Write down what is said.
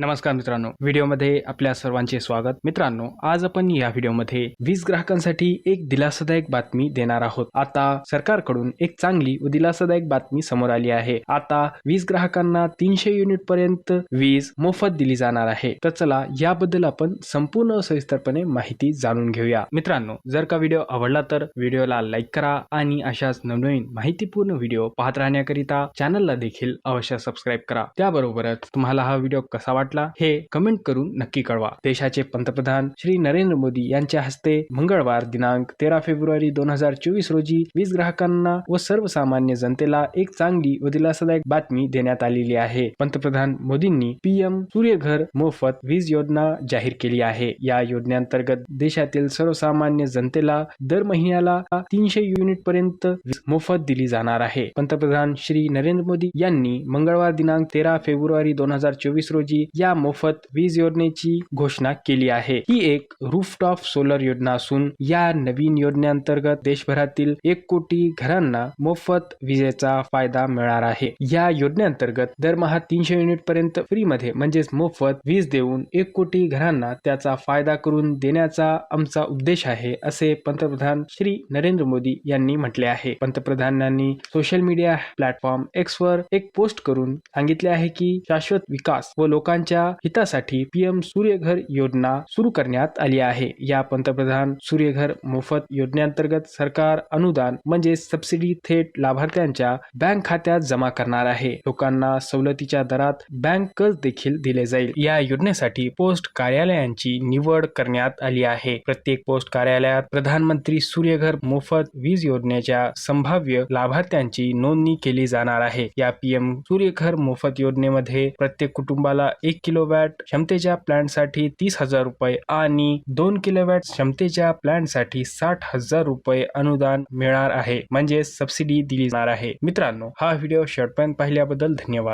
नमस्कार मित्रांनो. व्हिडिओमध्ये आपल्या सर्वांचे स्वागत. मित्रांनो आज आपण या व्हिडिओमध्ये वीज ग्राहकांसाठी एक दिलासादायक बातमी देणार आहोत. आता सरकारकडून एक चांगली व दिलासादायक बातमी समोर आली आहे. आता वीज ग्राहकांना तीनशे युनिट पर्यंत वीज मोफत दिली जाणार आहे. तर चला याबद्दल आपण संपूर्ण सविस्तरपणे माहिती जाणून घेऊया. मित्रांनो जर का व्हिडिओ आवडला तर व्हिडिओला लाईक करा आणि अशाच नवनवीन माहितीपूर्ण व्हिडिओ पाहत राहण्याकरिता चॅनलला देखील अवश्य सबस्क्राईब करा. त्याबरोबरच तुम्हाला हा व्हिडिओ कसा वाटला हे कमेंट करून नक्की कळवा. देशाचे पंतप्रधान श्री नरेंद्र मोदी यांच्या हस्ते मंगळवार दिनांक तेरा फेब्रुवारी दोन हजार चोवीस रोजी वीज ग्राहकांना व सर्वसामान्य जनतेला एक चांगली व दिलासादायक बातमी देण्यात आलेली आहे. पंतप्रधान मोदींनी पीएम सूर्यघर मोफत वीज योजना जाहीर केली आहे. या योजनेअंतर्गत देशातील सर्वसामान्य जनतेला दर महिन्याला तीनशे युनिट पर्यंत मोफत दिली जाणार आहे. पंतप्रधान श्री नरेंद्र मोदी यांनी मंगळवार दिनांक तेरा फेब्रुवारी दोन हजार चोवीस रोजी या मोफत वीज योजनेची घोषणा केली आहे. ही एक रूफटॉप सोलर योजना असून या नवीन योजनेअंतर्गत देशभरातील एक कोटी घरांना मोफत विजेचा फायदा मिळणार आहे. या योजनेअंतर्गत दरमहा तीनशे युनिट पर्यंत फ्रीमध्ये म्हणजेच मोफत वीज देऊन एक कोटी घरांना त्याचा फायदा करून देण्याचा आमचा उद्देश आहे असे पंतप्रधान श्री नरेंद्र मोदी यांनी म्हटले आहे. पंतप्रधानांनी सोशल मीडिया प्लॅटफॉर्म एक्स वर एक पोस्ट करून सांगितले आहे की शाश्वत विकास व लोकांच्या हितासाठी पीएम सूर्यघर योजना सुरू करण्यात आली आहे. या पंतप्रधान सूर्यघर मोफत योजनेअंतर्गत सरकार अनुदान म्हणजे सबसिडी थेट लाभार्थ्यांच्या बँक खात्यात जमा करणार आहे. लोकांना सवलतीच्या दरात बँक कर्ज देखील दिले जाईल. या योजनेसाठी पोस्ट कार्यालयांची निवड करण्यात आली आहे. प्रत्येक पोस्ट कार्यालयात प्रधानमंत्री सूर्यघर मोफत वीज योजनेच्या संभाव्य लाभार्थ्यांची नोंदणी केली जाणार आहे. या पीएम सूर्यघर मोफत योजनेमध्ये प्रत्येक कुटुंबाला एक किलोवॅट क्षमतेच्या प्लॅनसाठी तीस हजार रुपये आणि दोन किलोवॅट क्षमतेच्या प्लॅनसाठी साठ हजार रुपये अनुदान मिळणार आहे. म्हणजे सबसिडी दिली जाणार आहे. मित्रांनो हा व्हिडिओ शेवटपर्यंत पाहिल्याबद्दल धन्यवाद.